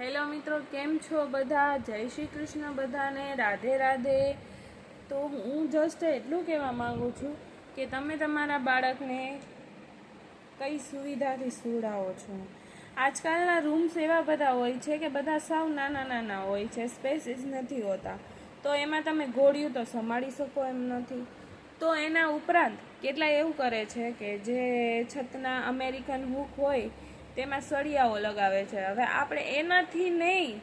Hello મિત્રો, કેમ છો બધા? જય શ્રી કૃષ્ણ બધાને. રાધે રાધે. તો હું જસ્ટ એટલું કહેવા માગું છું કે તમે તમારા બાળકને કઈ સુવિધાથી સુવડાવો છો? આજકાલના રૂમ્સ એવા બધા હોય છે કે બધા સાવ નાના નાના હોય છે સ્પેસીસ નથી હોતા. તો એમાં તમે ગોળિયું તો સંભાળી શકો એમ નથી. તો એના ઉપરાંત કેટલા એવું કરે છે કે જે છતના અમેરિકન હુક હોય તેમાં સળિયાઓ લગાવે છે. હવે આપણે એનાથી નહીં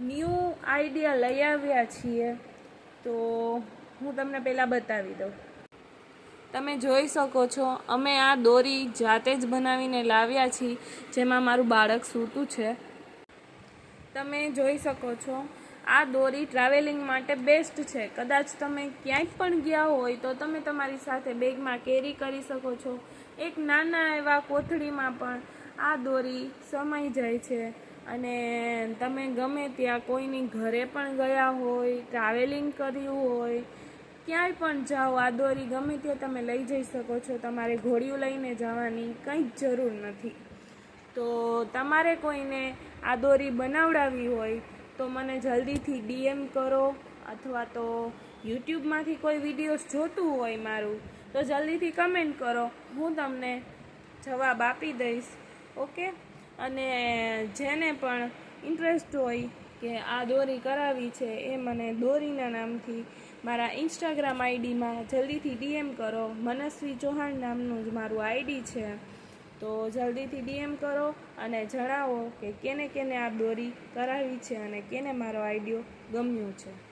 ન્યૂ આઈડિયા લઈ આવ્યા છીએ. તો હું તમને પહેલાં બતાવી દઉં. તમે જોઈ શકો છો, અમે આ દોરી જાતે જ બનાવીને લાવ્યા છીએ, જેમાં મારું બાળક સૂતું છે. તમે જોઈ શકો છો, આ દોરી ટ્રાવેલિંગ માટે બેસ્ટ છે. કદાચ તમે ક્યાંય પણ ગયા હોય તો તમે તમારી સાથે બેગમાં કેરી કરી શકો છો. એક નાના એવા કોથળીમાં પણ આ દોરી સમાઈ જાય છે. અને તમે ગમે ત્યાં કોઈની ઘરે પણ ગયા હોય ટ્રાવેલિંગ કર્યું હોય, ક્યાંય પણ જાઓ, આ દોરી ગમે ત્યાં તમે લઈ જઈ શકો છો. તમારે ઘોડીઓ લઈને જવાની કંઈ જ જરૂર નથી. તો તમારે કોઈને આ દોરી બનાવડાવી હોય, તો મને જલ્દીથી ડીએમ કરો અથવા તો યુટ્યુબમાંથી કોઈ વિડીયોઝ જોતું હોય મારું, તો જલ્દીથી કમેન્ટ કરો. હું તમને જવાબ આપી દઈશ. ઓકે? અને જેને પણ ઇન્ટરેસ્ટ હોય કે આ દોરી કરાવી છે, એ મને દોરીના નામથી મારા ઇન્સ્ટાગ્રામ આઈડીમાં જલ્દીથી ડીએમ કરો. મનસ્વી ચૌહાણ નામનું જ મારું આઈડી છે. તો જલ્દીથી ડીએમ કરો અને જણાવો કે કેને કેને આ દોરી કરાવી છે અને કેને મારો આઈડિયો ગમ્યું છે.